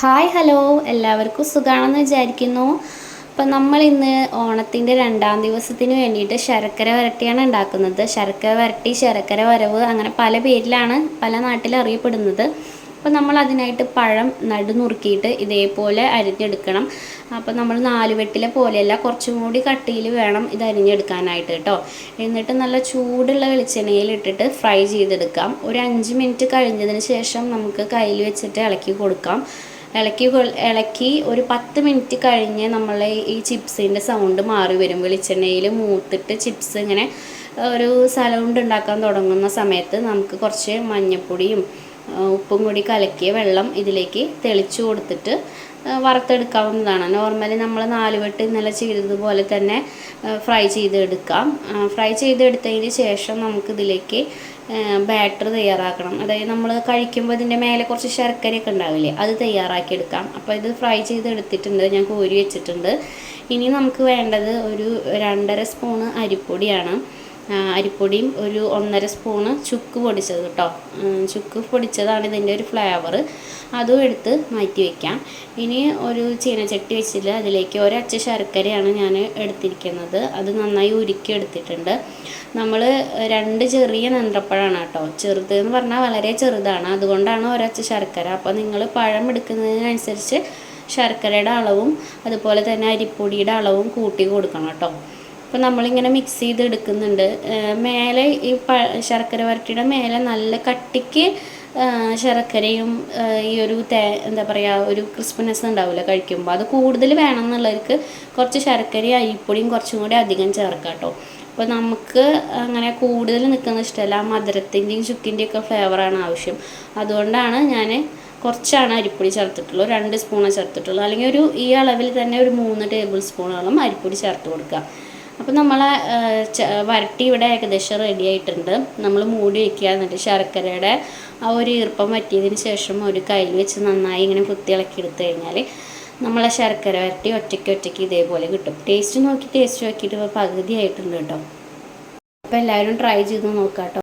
Hi hello എല്ലാവർക്കും സുഖമാണെന്ന് വിചാരിക്കുന്നു. അപ്പം നമ്മൾ ഇന്ന് ഓണത്തിന്റെ രണ്ടാം ദിവസത്തിന് വേണ്ടിയിട്ട് ശർക്കര വരട്ടിയാണ് ഉണ്ടാക്കുന്നത്. ശർക്കര വരട്ടി ശർക്കര വരവ് അങ്ങനെ പല പേരിലാണ് പല നാട്ടിൽ അറിയപ്പെടുന്നത്. അപ്പോൾ നമ്മൾ അതിനായിട്ട് പഴം നടുനുറുക്കിയിട്ട് ഇതേപോലെ അരിഞ്ഞെടുക്കണം. അപ്പോൾ നമ്മൾ നാലുവെട്ടിലെ പോലെയല്ല കുറച്ചും കൂടി കട്ടിയിൽ വേണം ഇത് അരിഞ്ഞെടുക്കാനായിട്ട് കേട്ടോ. എന്നിട്ട് നല്ല ചൂടുള്ള വെളിച്ചെണ്ണയിൽ ഇട്ടിട്ട് ഫ്രൈ ചെയ്തെടുക്കാം. ഒരു അഞ്ച് മിനിറ്റ് കഴിഞ്ഞതിന് ശേഷം നമുക്ക് കയ്യിൽ വെച്ചിട്ട് ഇളക്കി കൊടുക്കാം. ഇളക്കി ഇളക്കി ഒരു പത്ത് മിനിറ്റ് കഴിഞ്ഞ് നമ്മൾ ഈ ചിപ്സിന്റെ സൗണ്ട് മാറി വരും. വെളിച്ചെണ്ണയിൽ മൂത്തിട്ട് ചിപ്സ് ഇങ്ങനെ ഒരു സൗണ്ട് ഉണ്ടാക്കാൻ തുടങ്ങുന്ന സമയത്ത് നമുക്ക് കുറച്ച് മഞ്ഞൾപ്പൊടിയും ഉപ്പും കൂടി കലക്കിയ വെള്ളം ഇതിലേക്ക് തെളിച്ചു കൊടുത്തിട്ട് വറുത്തെടുക്കാവുന്നതാണ്. നോർമലി നമ്മൾ നാലുവെട്ട് ഇന്നലെ ചെയ്തതുപോലെ തന്നെ ഫ്രൈ ചെയ്തെടുക്കാം. ഫ്രൈ ചെയ്തെടുത്തതിന് ശേഷം നമുക്കിതിലേക്ക് ബാറ്റർ തയ്യാറാക്കണം. അതായത് നമ്മൾ കഴിക്കുമ്പോൾ ഇതിന്റെ മേലെ കുറച്ച് ശർക്കരയൊക്കെ ഉണ്ടാവില്ലേ അത് തയ്യാറാക്കിയെടുക്കാം. അപ്പോൾ ഇത് ഫ്രൈ ചെയ്തെടുത്തിട്ടുണ്ട് ഞാൻ കോരി വെച്ചിട്ടുണ്ട്. ഇനി നമുക്ക് വേണ്ടത് ഒരു രണ്ടര സ്പൂണ് അരിപ്പൊടിയാണ്. അരിപ്പൊടിയും ഒരു ഒന്നര സ്പൂണ് ചുക്ക് പൊടിച്ചത് കേട്ടോ. ചുക്ക് പൊടിച്ചതാണ് ഇതിന്റെ ഒരു ഫ്ലേവർ അതും എടുത്ത് മാറ്റി വയ്ക്കാം ഇനി ഒരു ചീനച്ചട്ടി വെച്ചിട്ട് അതിലേക്ക് ഒരച്ച ശർക്കരയാണ് ഞാൻ എടുത്തിരിക്കുന്നത്. അത് നന്നായി ഉരുക്കി എടുത്തിട്ടുണ്ട്. നമ്മൾ രണ്ട് ചെറിയ നന്ത്രപ്പഴമാണ് കേട്ടോ. ചെറുത് എന്ന് പറഞ്ഞാൽ വളരെ ചെറുതാണ്. അതുകൊണ്ടാണ് ഒരച്ച ശർക്കര. അപ്പോൾ നിങ്ങൾ പഴം എടുക്കുന്നതിനനുസരിച്ച് ശർക്കരയുടെ അളവും അതുപോലെ തന്നെ അരിപ്പൊടിയുടെ അളവും കൂട്ടി കൊടുക്കണം കേട്ടോ. അപ്പോൾ നമ്മളിങ്ങനെ മിക്സ് ചെയ്ത് എടുക്കുന്നുണ്ട് മേലെ ഈ പ ശർക്കര വരട്ടിയുടെ മേലെ നല്ല കട്ടിക്ക് ശർക്കരയും ഈ ഒരു തേ എന്താ പറയുക ഒരു ക്രിസ്പിനെസ് ഉണ്ടാവില്ല കഴിക്കുമ്പോൾ അത് കൂടുതൽ വേണം എന്നുള്ളവർക്ക് കുറച്ച് ശർക്കരയും അരിപ്പൊടിയും കുറച്ചും കൂടി അധികം ചേർക്കാം കേട്ടോ. അപ്പോൾ നമുക്ക് അങ്ങനെ കൂടുതൽ നിൽക്കുന്ന ഇഷ്ടമല്ല. ആ മധുരത്തിന്റെയും ചുക്കിന്റെയും ഒക്കെ ഫ്ലേവറാണ് ആവശ്യം. അതുകൊണ്ടാണ് ഞാൻ കുറച്ചാണ് അരിപ്പൊടി ചേർത്തിട്ടുള്ളൂ രണ്ട് സ്പൂണേ ചേർത്തിട്ടുള്ളൂ അല്ലെങ്കിൽ ഒരു ഈ അളവിൽ തന്നെ ഒരു മൂന്ന് ടേബിൾ സ്പൂണോളം അരിപ്പൊടി ചേർത്ത് കൊടുക്കുക. അപ്പോൾ നമ്മൾ വരട്ടി ഇവിടെ ഏകദേശം റെഡി ആയിട്ടുണ്ട്. നമ്മൾ മൂടി വയ്ക്കുക എന്നിട്ട് ശർക്കരയുടെ ആ ഒരു ഈർപ്പം പറ്റിയതിന് ശേഷം ഒരു കയ്യിൽ വെച്ച് നന്നായി ഇങ്ങനെ കുത്തി ഇളക്കി എടുത്തു കഴിഞ്ഞാൽ നമ്മളെ ശർക്കര വരട്ടി ഒറ്റയ്ക്ക് ഒറ്റയ്ക്ക് ഇതേപോലെ കിട്ടും. ടേസ്റ്റ് നോക്കി ടേസ്റ്റ് നോക്കിയിട്ട് ഇപ്പോൾ പകുതി ആയിട്ടുണ്ട് കേട്ടോ. അപ്പോൾ എല്ലാവരും ട്രൈ ചെയ്ത് നോക്കാം കേട്ടോ